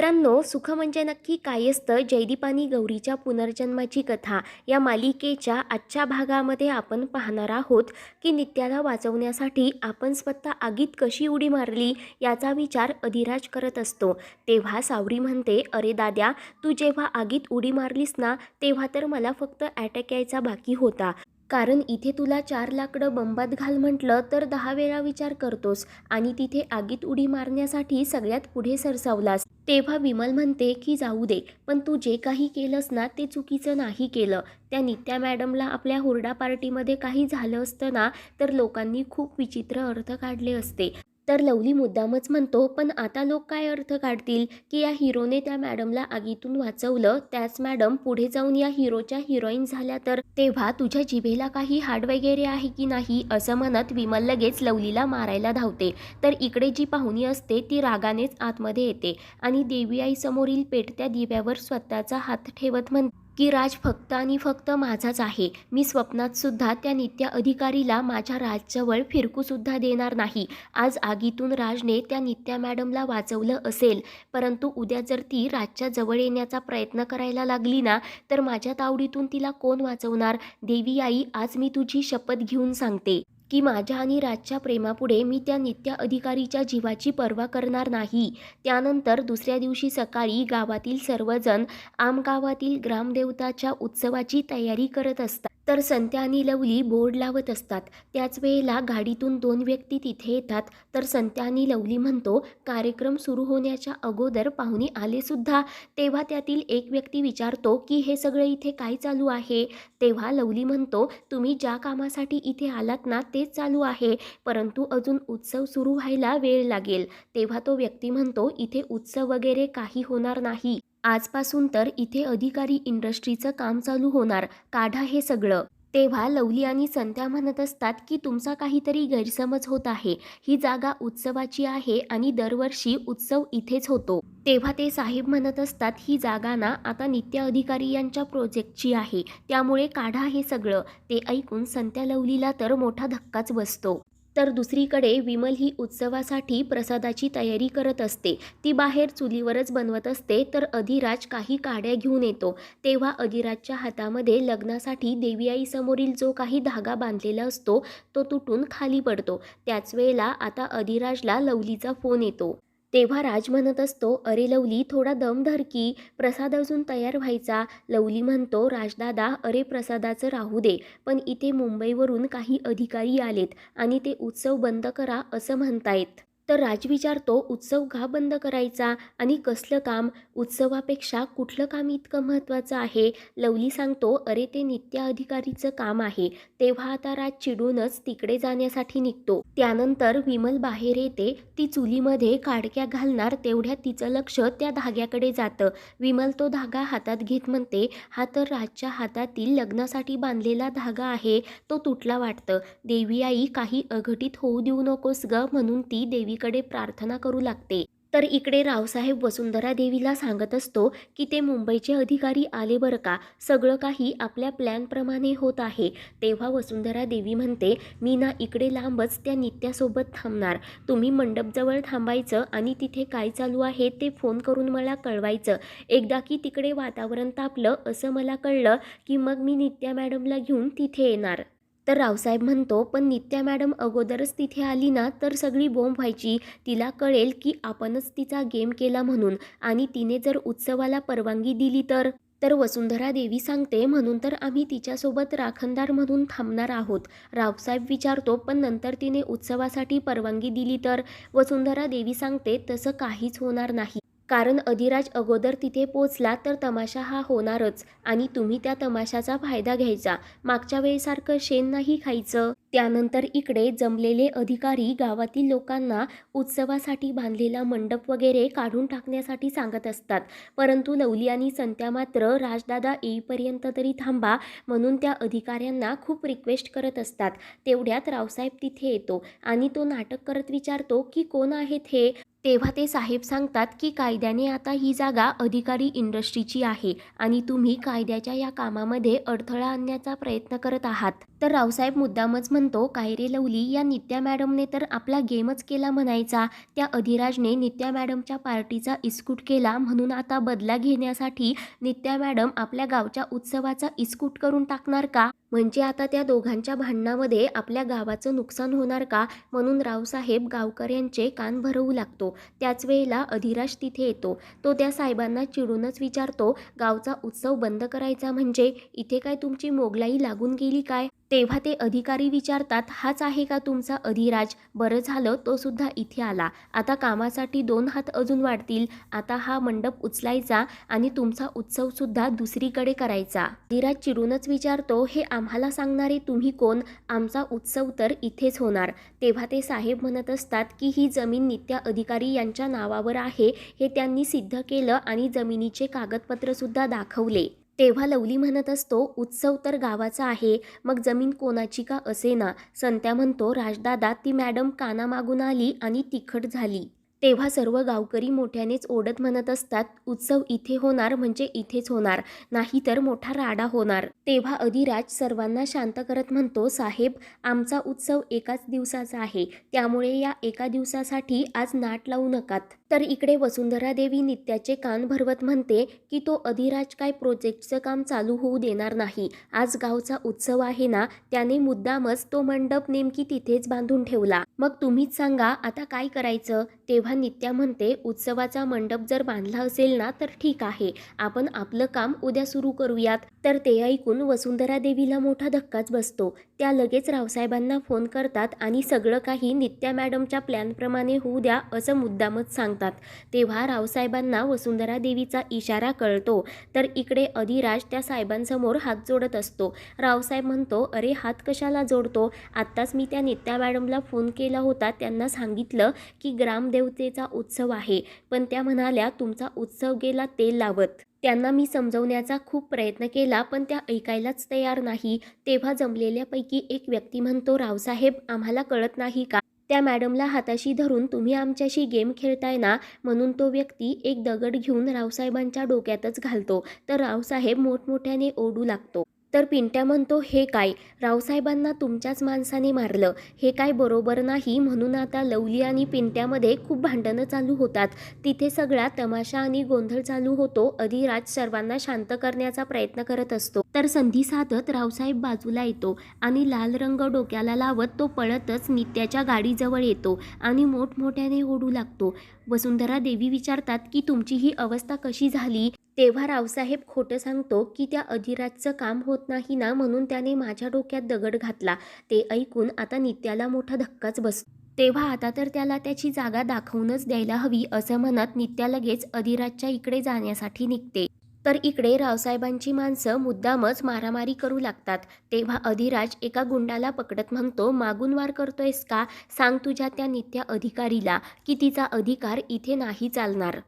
मित्रांनो सुख म्हणजे नक्की काय असतं? जयदीप आणि गौरीच्या पुनर्जन्माची कथा या मालिकेच्या आजच्या भागामध्ये आपण पाहणार आहोत की नित्याला वाचवण्यासाठी आपण स्वतः आगीत कशी उडी मारली याचा विचार अधिराज करत असतो. तेव्हा सावरी म्हणते अरे दाद्या तू जेव्हा आगीत उडी मारलीस ना तेव्हा तर मला फक्त अटॅक यायचा बाकी होता. कारण इथे तुला चार लाकडं बंबात घाल म्हटलं तर दहा वेळा विचार करतोस आणि तिथे आगीत उडी मारण्यासाठी सगळ्यात पुढे सरसावलास. तेव्हा विमल म्हणते की जाऊ दे पण तू जे काही केलंस ना ते चुकीचं नाही केलं. त्या नित्या मॅडमला आपल्या हुरडा पार्टीमध्ये काही झालं असतं ना तर लोकांनी खूप विचित्र अर्थ काढले असते. तर लवली मुद्दामच म्हणतो पण आता लोक काय अर्थ काढतील की या हिरोने त्या मॅडमला आगीतून वाचवलं? त्याच मॅडम पुढे जाऊन या हिरोच्या हिरोईन झाल्या तर? तेव्हा तुझ्या जिभेला काही हाड वगैरे आहे की नाही? असं म्हणत विमल लगेच लवलीला मारायला धावते. तर इकडे जी पाहुणी असते ती रागानेच आतमध्ये येते आणि देवी आईसमोरील पेटत्या दिव्यावर स्वतःचा हात ठेवत म्हणते की राज फक्त आणि फक्त माझाच आहे. मी स्वप्नात सुद्धा त्या नित्या अधिकारीला माझ्या राजजवळ फिरकूसुद्धा देणार नाही. आज आगीतून राजने त्या नित्या मॅडमला वाचवलं असेल. परंतु उद्या जर ती राजच्या जवळ येण्याचा प्रयत्न करायला लागली ना तर माझ्या तावडीतून तिला कोण वाचवणार? देवी आई आज मी तुझी शपथ घेऊन सांगते. की माझ्या आणि राजच्या प्रेमापुढे मी त्या नित्य अधिकारीच्या जीवाची पर्वा करणार नाही. त्यानंतर दुसऱ्या दिवशी सकाळी गावातील सर्वजण आमगावातील ग्रामदेवताच्या उत्सवाची तयारी करत असतात. तर संत्या आणि लवली बोर्ड लावत असतात. त्याच वेळेला गाडीतून दोन व्यक्ती तिथे येतात. तर संत्या आणि लवली म्हणतो कार्यक्रम सुरू होण्याच्या अगोदर पाहुणे आलेसुद्धा तेव्हा त्यातील एक व्यक्ती विचारतो की हे सगळं इथे काय चालू आहे? तेव्हा लवली म्हणतो तुम्ही ज्या कामासाठी इथे आलात ना तेच चालू आहे. परंतु अजून उत्सव सुरू व्हायला वेळ लागेल. तेव्हा तो व्यक्ती म्हणतो इथे उत्सव वगैरे काही होणार नाही. आजपासून तर इथे अधिकारी इंडस्ट्रीचं काम चालू होणार. काढा हे सगळं. तेव्हा लवली आणि संत्या म्हणत असतात की तुमचा काहीतरी गैरसमज होत आहे. ही जागा उत्सवाची आहे आणि दरवर्षी उत्सव इथेच होतो. तेव्हा ते साहेब म्हणत असतात ही जागा ना आता नित्य अधिकारी यांच्या प्रोजेक्टची आहे. त्यामुळे काढा हे सगळं. ते ऐकून संत्या लवलीला तर मोठा धक्काच बसतो. तर दुसरीकडे विमल ही उत्सवासाठी प्रसादाची तयारी करत असते. ती बाहेर चुलीवरच बनवत असते तर अधिराज काही काड्या घेऊन येतो. तेव्हा अधिराजच्या हातामध्ये लग्नासाठी देवी आईसमोरील जो काही धागा बांधलेला असतो तो तुटून खाली पडतो. त्याच वेळेला आता अधिराजला लवलीचा फोन येतो. तेव्हा राज म्हणत असतो अरे लवली थोडा दम धर की प्रसाद अजून तयार व्हायचा. लवली म्हणतो राजदादा अरे प्रसादाचं राहू दे पण इथे मुंबईवरून काही अधिकारी आलेत आणि ते उत्सव बंद करा असं म्हणतायत. तर राज विचारतो उत्सव का बंद करायचा आणि कसलं काम? उत्सवापेक्षा कुठलं काम इतकं महत्त्वाचं आहे? लवली सांगतो अरे ते नित्य अधिकारीचं काम आहे. तेव्हा आता राज चिडूनच तिकडे जाण्यासाठी निघतो. त्यानंतर विमल बाहेर येते. ती चुलीमध्ये काडक्या घालणार तेवढ्या तिचं लक्ष त्या धाग्याकडे जातं. विमल तो धागा हातात घेत म्हणते हा तर राजच्या हातातील लग्नासाठी बांधलेला धागा आहे. तो तुटला वाटतं. देवी आई काही अघटित होऊ देऊ नकोस ग म्हणून ती देवी देवीकडे प्रार्थना करू लागते. तर इकडे रावसाहेब वसुंधरा देवीला सांगत असतो की ते मुंबईचे अधिकारी आले बरं का? सगळं काही आपल्या प्लॅनप्रमाणे होत आहे. तेव्हा वसुंधरा देवी म्हणते मी ना इकडे लांबच त्या नित्यासोबत थांबणार. तुम्ही मंडपजवळ थांबायचं आणि तिथे काय चालू आहे ते फोन करून मला कळवायचं. एकदा की तिकडे वातावरण तापलं असं मला कळलं की मग मी नित्या मॅडमला घेऊन तिथे येणार. तर रावसाहेब म्हणतो पण नित्या मॅडम अगोदरच तिथे आली ना तर सगळी बोंब व्हायची. तिला कळेल की आपणच तिचा गेम केला म्हणून. आणि तिने जर उत्सवाला परवानगी दिली तर? तर वसुंधरा देवी सांगते म्हणून तर आम्ही तिच्यासोबत राखणदार म्हणून थांबणार आहोत. रावसाहेब विचारतो पण नंतर तिने उत्सवासाठी परवानगी दिली तर? वसुंधरा देवी सांगते तसं काहीच होणार नाही. कारण अधिराज अगोदर तिथे पोचला तर तमाशा हा होणारच आणि तुम्ही त्या तमाशाचा फायदा घ्यायचा. मागच्या वेळेसारखं शेण नाही खायचं. त्यानंतर इकडे जमलेले अधिकारी गावातील लोकांना उत्सवासाठी बांधलेला मंडप वगैरे काढून टाकण्यासाठी सांगत असतात. परंतु लवली आणि संत्या मात्र राजदादा येईपर्यंत तरी थांबा म्हणून त्या अधिकाऱ्यांना खूप रिक्वेस्ट करत असतात. तेवढ्यात रावसाहेब तिथे येतो आणि तो नाटक करत विचारतो की कोण आहेत हे? तेव्हा ते साहेब सांगतात की कायद्याने आता ही जागा अधिकारी इंडस्ट्रीची आहे आणि तुम्ही कायद्याच्या या कामामध्ये अडथळा आणण्याचा प्रयत्न करत आहात. तर रावसाहेब मुद्दामच म्हणतो काय रे लवली या नित्या मॅडमने तर आपला गेमच केला म्हणायचा. त्या अधिराजने नित्या मॅडमच्या पार्टीचा इस्कूट केला म्हणून आता बदला घेण्यासाठी नित्या मॅडम आपल्या गावच्या उत्सवाचा इस्कूट करून टाकणार का? म्हणजे आता त्या दोघांच्या भांडणामध्ये आपल्या गावाचं नुकसान होणार का म्हणून रावसाहेब गावकऱ्यांचे कान भरवू लागतो. त्याच वेळेला अधिराज तिथे येतो. तो त्या साहेबांना चिडूनच विचारतो गावचा उत्सव बंद करायचा म्हणजे इथे काय तुमची मोगलाई लागून गेली काय? तेव्हा ते अधिकारी विचारतात हाच आहे का तुमचा अधिराज? बरं झालं तो सुद्धा इथे आला. आता कामासाठी दोन हात अजून वाढतील. आता हा मंडप उचलायचा आणि तुमचा उत्सव सुद्धा दुसरीकडे करायचा. अधिराज चिरूनच विचारतो हे आम्हाला सांगणारे तुम्ही कोण? आमचा उत्सव तर इथेच होणार. तेव्हा ते साहेब म्हणत असतात की ही जमीन नित्या अधिकारी यांच्या नावावर आहे. हे त्यांनी सिद्ध केलं आणि जमिनीचे कागदपत्रसुद्धा दाखवले. तेव्हा लवली म्हणत असतो उत्सव तर गावाचा आहे मग जमीन कोणाची का असे ना संत्या म्हणतो राजदादा ती मॅडम कानामागून आली आणि तिखट झाली. तेव्हा सर्व गावकरी मोठ्यानेच ओढत म्हणत असतात उत्सव इथे होणार म्हणजे इथेच होणार नाहीतर मोठा राडा होणार. तेव्हा अधिराज सर्वांना शांत करत म्हणतो साहेब आमचा उत्सव एकाच दिवसाचा आहे त्यामुळे या एका दिवसासाठी आज नाट लावू नकात. तर इकडे वसुंधरा देवी नित्याचे कान भरवत म्हणते की तो अधिराज काय प्रोजेक्टचं काम चालू होऊ देणार नाही आज गावचा उत्सव आहे ना त्याने मुद्दामच तो मंडप नेमकी तिथेच बांधून ठेवला. मग तुम्हीच सांगा आता काय करायचं? तेव्हा नित्या म्हणते उत्सवाचा मंडप जर बांधला असेल ना तर ठीक आहे. आपण आपलं काम उद्या सुरू करूयात. तर ते ऐकून वसुंधरा देवीला मोठा धक्काच बसतो. त्या लगेच रावसाहेबांना फोन करतात आणि सगळं काही नित्या मॅडमच्या प्लॅनप्रमाणे होऊ द्या असं मुद्दामच सांगतात. तेव्हा रावसाहेबांना वसुंधरा देवीचा इशारा कळतो. तर इकडे अधिराज त्या साहेबांसमोर हात जोडत असतो. रावसाहेब म्हणतो अरे हात कशाला जोडतो? आत्ताच मी त्या नित्या मॅडमला फोन केला होता. त्यांना सांगितलं की देवतेचा उत्सव आहे. पण त्या म्हणाल्या तुमचा उत्सव गेला तेल लावत. त्यांना मी समजवण्याचा खूप प्रयत्न केला पण त्या ऐकायलाच तयार नाही. तेव्हा जमलेल्यापैकी एक व्यक्ती म्हणतो रावसाहेब आम्हाला कळत नाही का? त्या मॅडमला हाताशी धरून तुम्ही आमच्याशी गेम खेळताय ना? म्हणून तो व्यक्ती एक दगड घेऊन रावसाहेबांच्या डोक्यातच घालतो. तर रावसाहेब मोठमोठ्याने ओढू लागतो. तर पिंट्या म्हणतो हे काय? रावसाहेबांना तुमच्याच माणसाने मारलं. हे काय बरोबर नाही म्हणून आता लवली आणि पिंट्यामध्ये खूप भांडणं चालू होतात. तिथे सगळा तमाशा आणि गोंधळ चालू होतो. अधिराज सर्वांना शांत करण्याचा प्रयत्न करत असतो. तर संधी साधत रावसाहेब बाजूला येतो आणि लाल रंग डोक्याला लावत तो पळतच नित्याच्या गाडीजवळ येतो आणि मोठमोठ्याने ओढू लागतो. वसुंधरा देवी विचारतात की तुमची ही अवस्था कशी झाली? तेव्हा रावसाहेब खोटं सांगतो की त्या अधिराजचं काम होत नाही ना म्हणून त्याने माझ्या डोक्यात दगड घातला. ते ऐकून आता नित्याला मोठा धक्काच बसतो. तेव्हा आता तर त्याला त्याची जागा दाखवूनच द्यायला हवी असं म्हणत नित्या लगेच अधिराजच्या इकडे जाण्यासाठी निघते. तर इकडे रावसाहेबांची माणसं मुद्दामच मारामारी करू लागतात. तेव्हा अधिराज एका गुंडाला पकडत म्हणतो मागून वार करतोयस का? सांग तुझ्या त्या नित्या अधिकारीला की तिचा अधिकार इथे नाही चालणार.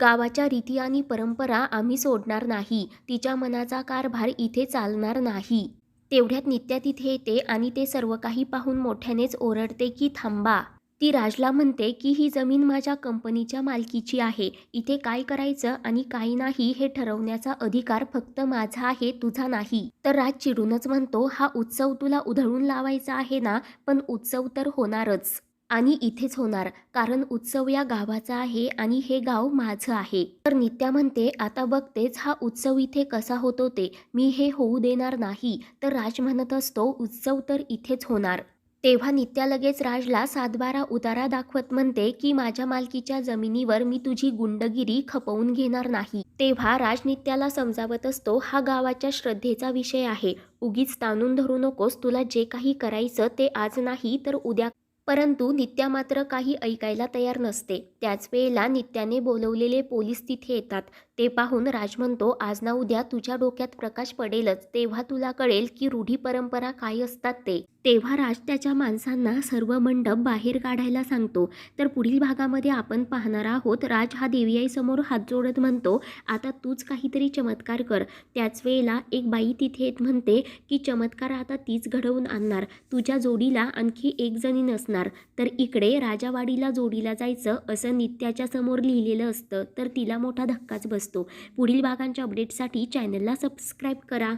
गावाच्या रीती आणि परंपरा आम्ही सोडणार नाही. तिच्या मनाचा कारभार इथे चालणार नाही. तेवढ्यात नित्या तिथे येते आणि ते सर्व काही पाहून मोठ्यानेच ओरडते की थांबा ती राजला म्हणते की ही जमीन माझ्या कंपनीच्या मालकीची आहे. इथे काय करायचं आणि काय नाही हे ठरवण्याचा अधिकार फक्त माझा आहे तुझा नाही तर राज चिडूनच म्हणतो हा उत्सव तुला उधळून लावायचा आहे ना? पण उत्सव तर होणारच. आणि इथेच होणार. कारण उत्सव या गावाचा आहे आणि हे गाव माझं आहे. तर नित्या म्हणते आता बघतेच हा उत्सव इथे कसा होतो ते. मी हे होऊ देणार नाही. तर राज म्हणत असतो उत्सव तर इथेच होणार. तेव्हा नित्या लगेच राजला सातबारा उतारा दाखवत म्हणते की माझ्या मालकीच्या जमिनीवर मी तुझी गुंडगिरी खपवून घेणार नाही. तेव्हा राज नित्याला समजावत असतो हा गावाच्या श्रद्धेचा विषय आहे. उगीच ताणून धरू नकोस. तुला जे काही करायचं ते आज नाही तर उद्या परंतु नित्या मात्र काही ऐकायला तयार नसते. त्याच वेळेला नित्याने बोलवलेले पोलीस तिथे येतात. ते पाहून राज म्हणतो आज ना उद्या तुझ्या डोक्यात प्रकाश पडेलच. तेव्हा तुला कळेल की रूढी परंपरा काय असतात ते. तेव्हा राज त्याच्या माणसांना सर्व मंडप बाहेर काढायला सांगतो. तर पुढील भागामध्ये आपण पाहणार आहोत राज हा देवीआईसमोर हात जोडत म्हणतो आता तूच काहीतरी चमत्कार कर. त्याच वेळेला एक बाई तिथे येत म्हणते की चमत्कार आता तीच घडवून आणणार. तुझ्या जोडीला आणखी एक जणी नसणार. तर इकडे राजावाडीला जोडीला जायचं असं नित्याच्या समोर लिहिलेलं असतं. तर तिला मोठा धक्काच बसतो. पुढील भागांच्या अपडेटसाठी चॅनलला सबस्क्राईब करा.